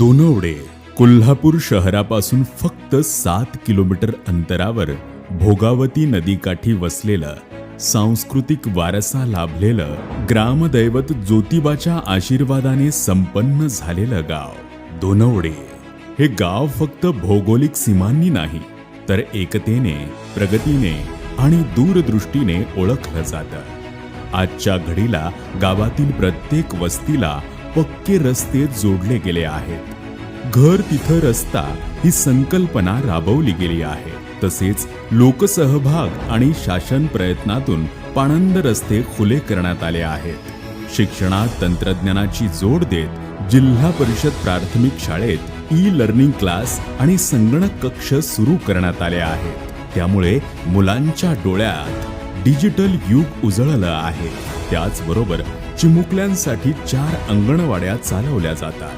दोनवडे कोल्हापूर शहरापासून फक्त सात किलोमीटर अंतरावर भोगावती नदीकाठी वसलेलं सांस्कृतिक वारसा लाभलेलं ग्रामदैवत ज्योतिबाच्या आशीर्वादाने संपन्न झालेलं गाव दोनवडे. हे गाव फक्त भौगोलिक सीमांनी नाही तर एकतेने प्रगतीने आणि दूरदृष्टीने ओळखलं जातं. आजच्या घडीला गावातील प्रत्येक वस्तीला पक्के रस्ते जोडले गेले आहेत. घर तिथं रस्ता ही संकल्पना राबवली गेली आहे. तसेच लोकसहभाग आणि शासन प्रयत्नातून पाणंद रस्ते खुले करण्यात आले आहेत. शिक्षणात तंत्रज्ञानाची जोड देत जिल्हा परिषद प्राथमिक शाळेत ई लर्निंग क्लास आणि संगणक कक्ष सुरू करण्यात आले आहेत. त्यामुळे मुलांच्या डोळ्यात डिजिटल युग उजळलं आहे. त्याचबरोबर चिमुकल्यांसाठी चार अंगणवाड्या चालवल्या जातात.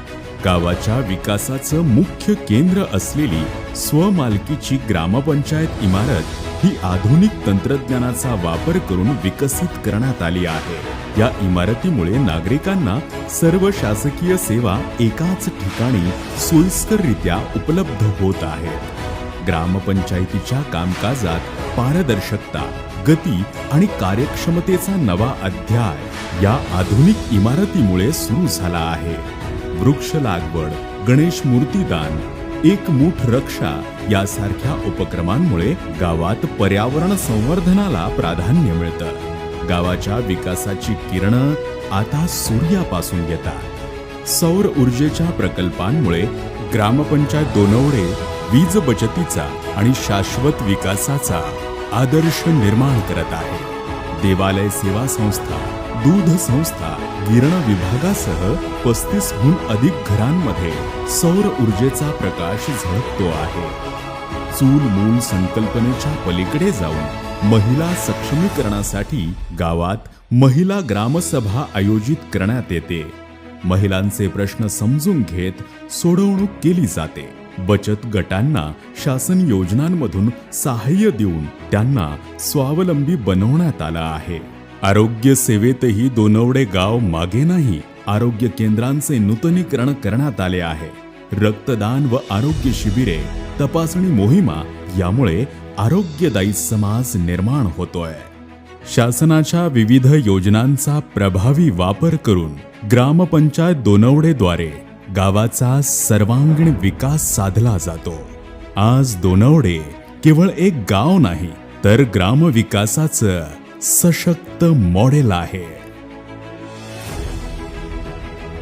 गावाच्या विकासाचं मुख्य केंद्र असलेली स्वमालकीची ग्रामपंचायत इमारत ही आधुनिक तंत्रज्ञानाचा वापर करून विकसित करण्यात आली आहे. या इमारतीमुळे नागरिकांना सर्व शासकीय सेवा एकाच ठिकाणी सोयीस्कररित्या उपलब्ध होत आहेत. ग्रामपंचायतीच्या कामकाजात पारदर्शकता गती आणि कार्यक्षमतेचा नवा अध्याय या आधुनिक इमारतीमुळे सुरू झाला आहे. वृक्ष लागवड गणेश मूर्तीदान एक मूठ रक्षा यासारख्या उपक्रमांमुळे गावात पर्यावरण संवर्धनाला प्राधान्य मिळतं. गावाच्या विकासाची किरणं आता सूर्यापासून येतात. सौर ऊर्जेच्या प्रकल्पांमुळे ग्रामपंचायत दोनवडे वीज बचतीचा आणि शाश्वत विकासाचा आदर्श निर्माण करत आहे. देवालय सेवा संस्था दूध संस्था गिरण विभागासह पस्तीसहून अधिक घरांमध्ये सौर ऊर्जेचा प्रकाश झळकतो आहे. चूल मूल संकल्पनेच्या पलीकडे जाऊन महिला सक्षमीकरणासाठी गावात महिला ग्रामसभा आयोजित करण्यात येते. महिलांचे प्रश्न समजून घेत सोडवणूक केली जाते. बचत गटांना शासन योजनांमधून सहाय्य देऊन त्यांना स्वावलंबी बनवण्यात आला आहे. आरोग्य सेवेतही दोनवडे गाव मागे नाही आरोग्य केंद्रांचे नूतनीकरण करण्यात आले आहे. रक्तदान व आरोग्य शिबिरे तपासणी मोहिमा यामुळे आरोग्यदायी समाज निर्माण होतोय. शासनाच्या विविध योजनांचा प्रभावी वापर करून ग्रामपंचायत दोनवडेद्वारे गावाचा सर्वांगीण विकास साधला जातो. आज दोनवडे केवळ एक गाव नाही तर ग्रामविकासाचं सशक्त मॉडेल आहे.